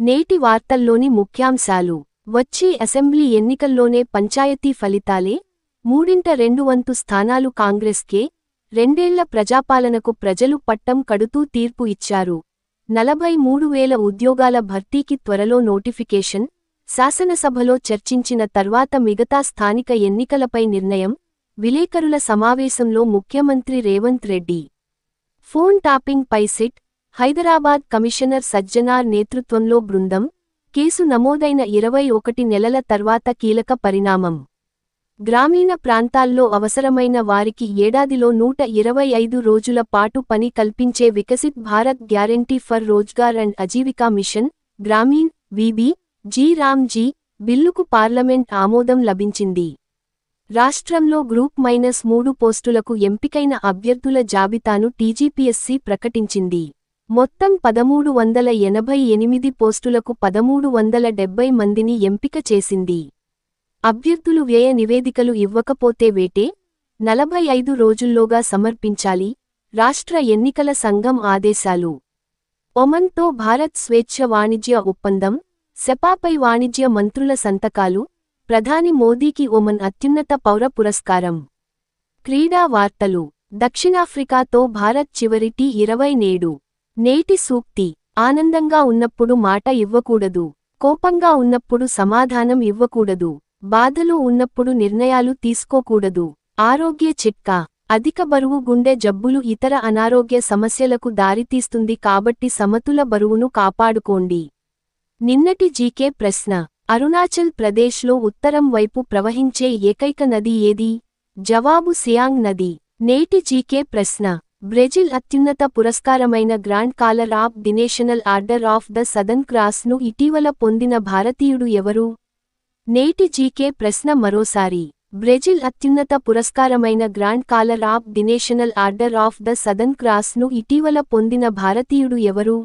నేటి వార్తల్లోని ముఖ్యాంశాలు. వచ్చే అసెంబ్లీ ఎన్నికల్లోనే పంచాయతీ ఫలితాలే. మూడింట రెండు వంతు స్థానాలు కాంగ్రెస్కే. రెండేళ్ళ ప్రజాపాలనకు ప్రజలు పట్టం కడుతూ తీర్పు ఇచ్చారు. నలభై మూడు వేల ఉద్యోగాల భర్తీకి త్వరలో నోటిఫికేషన్. శాసనసభలో చర్చించిన తర్వాత మిగతా స్థానిక ఎన్నికలపై నిర్ణయం. విలేకరుల సమావేశంలో ముఖ్యమంత్రి రేవంత్ రెడ్డి. ఫోన్ టాపింగ్ పై సిట్. హైదరాబాద్ కమిషనర్ సజ్జనార్ నేతృత్వంలో బృందం కేసు నమోదైన ఇరవై ఒకటి నెలల తర్వాత కీలక పరిణామం. గ్రామీణ ప్రాంతాల్లో అవసరమైన వారికి ఏడాదిలో నూట ఇరవై ఐదు రోజుల పాటు పని కల్పించే Viksit Bharat guarantee for Rozgar and Ajeevika mission Gramin VB G RAM G బిల్లుకు పార్లమెంట్ ఆమోదం లభించింది. రాష్ట్రంలో గ్రూప్ మైనస్ మూడు పోస్టులకు ఎంపికైన అభ్యర్థుల జాబితాను టీజీపీఎస్సీ ప్రకటించింది. మొత్తం పదమూడు వందల ఎనభై ఎనిమిది పోస్టులకు పదమూడు వందల డెబ్బై మందిని ఎంపిక చేసింది. అభ్యర్థులు వ్యయ నివేదికలు ఇవ్వకపోతే వేటే నలభై ఐదు రోజుల్లోగా సమర్పించాలి రాష్ట్ర ఎన్నికల సంఘం ఆదేశాలు. ఒమన్తో భారత్ స్వేచ్ఛ వాణిజ్య ఒప్పందం సెపాపై వాణిజ్య మంత్రుల సంతకాలు ప్రధాని మోదీకి ఒమన్ అత్యున్నత పౌర పురస్కారం. క్రీడా వార్తలు దక్షిణాఫ్రికాతో భారత్ చివరి టీ ఇరవై నేడు. నేటి సూక్తి. ఆనందంగా ఉన్నప్పుడు మాట ఇవ్వకూడదు. కోపంగా ఉన్నప్పుడు సమాధానం ఇవ్వకూడదు. బాధలు ఉన్నప్పుడు నిర్ణయాలు తీసుకోకూడదు. ఆరోగ్య చిట్కా. అధిక బరువు గుండె జబ్బులు ఇతర అనారోగ్య సమస్యలకు దారితీస్తుంది కాబట్టి సమతుల బరువును కాపాడుకోండి. నిన్నటి జీకే ప్రశ్న. అరుణాచల్ ప్రదేశ్లో ఉత్తరం వైపు ప్రవహించే ఏకైక నది ఏది? జవాబు సియాంగ్ నది. నేటి జీకే ప్రశ్న. బ్రెజిల్ అత్యున్నత పురస్కారమైన grand collar of the national order of the Southern క్రాస్ను ఇటీవల పొందిన భారతీయుడు ఎవరు? నేటి జీకే ప్రశ్న మరోసారి. బ్రెజిల్ అత్యున్నత పురస్కారమైన grand collar of the national order of the Southern క్రాస్ను ఇటీవల పొందిన భారతీయుడు ఎవరు?